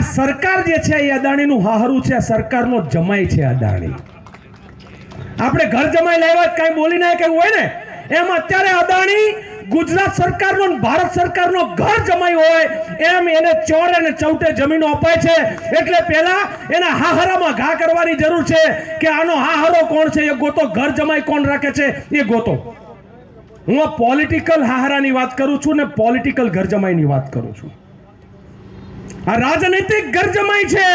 આ સરકાર જે છે એ અદાણીનું હાહરું છે સરકારનો જમાઈ છે અદાણી. આપણે ઘર જમાઈ લાવ્યા કાંઈ બોલી ના કહ્યું હોય ને? એમ અત્યારે અદાણી ગુજરાત સરકારનો ભારત સરકારનો ઘર જમાઈ હોય, એમ એને ચોર અને ચૌટે જમીનો અપાય છે. એટલે પહેલા એના હાહરામાં ઘા કરવાની જરૂર છે કે આનો હાહરો કોણ છે? એ ગોતો. ઘર જમાઈ કોણ રાખે છે? એ ગોતો. હું પોલિટિકલ હાહરાની વાત કરું છું ને પોલિટિકલ ઘર જમાઈની વાત કરું છું. આ રાજનૈતિક ઘર જમાય છે.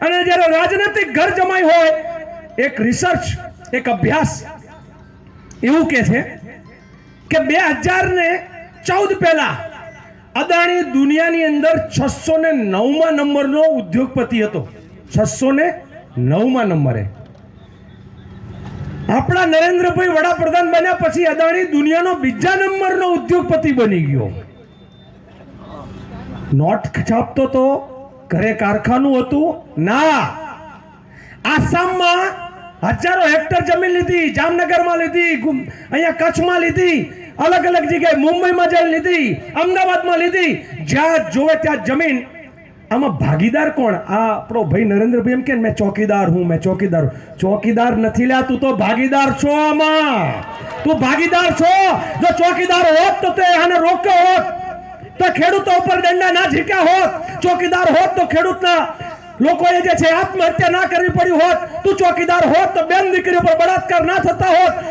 અને જ્યારે રાજનૈતિક ઘર જમાય હોય, એક રિસર્ચ એક અભ્યાસ એવું કે છે કે બે હજાર ને ચૌદ પહેલા અદાણી દુનિયાની અંદર છસો ને નવમાં નંબરનો ઉદ્યોગપતિ હતો. છસો ને નવમાં નંબરે. આપણા નરેન્દ્રભાઈ વડાપ્રધાન બન્યા પછી અદાણી દુનિયાનો બીજા નંબરનો ઉદ્યોગપતિ બની ગયો. નોટ છાપતો તો ઘરે કારખાનું હતું? ના. આસામમાં હજારો હેક્ટર જમીન લીધી, જામનગરમાં લીધી અહીંયા કચ્છમાં લીધી, અલગ અલગ જગ્યાએ મુંબઈમાં જઈને લીધી, અમદાવાદમાં લીધી. જ્યાં જોવે ત્યાં જમીન. આમાં ભાગીદાર કોણ? આ આપણો ભાઈ નરેન્દ્રભાઈ એમ કે મેં ચોકીદાર હું, મેં ચોકીદાર ચોકીદાર નથી લ્યા, તું તો ભાગીદાર છો આમાં. તું ભાગીદાર છો. જો ચોકીદાર હોત તો તે આને રોક્યો હોત. તો ખેડૂતો ઉપર દંડા ના ઝીક્યા હોત, ચોકીદાર હોત તો ખેડૂતના લોકોએ જે છે આત્મહત્યા ના કરવી પડી હોત, તું ચોકીદાર હોત તો બેન દીકરી ઉપર બળાત્કાર ના થતા હોત.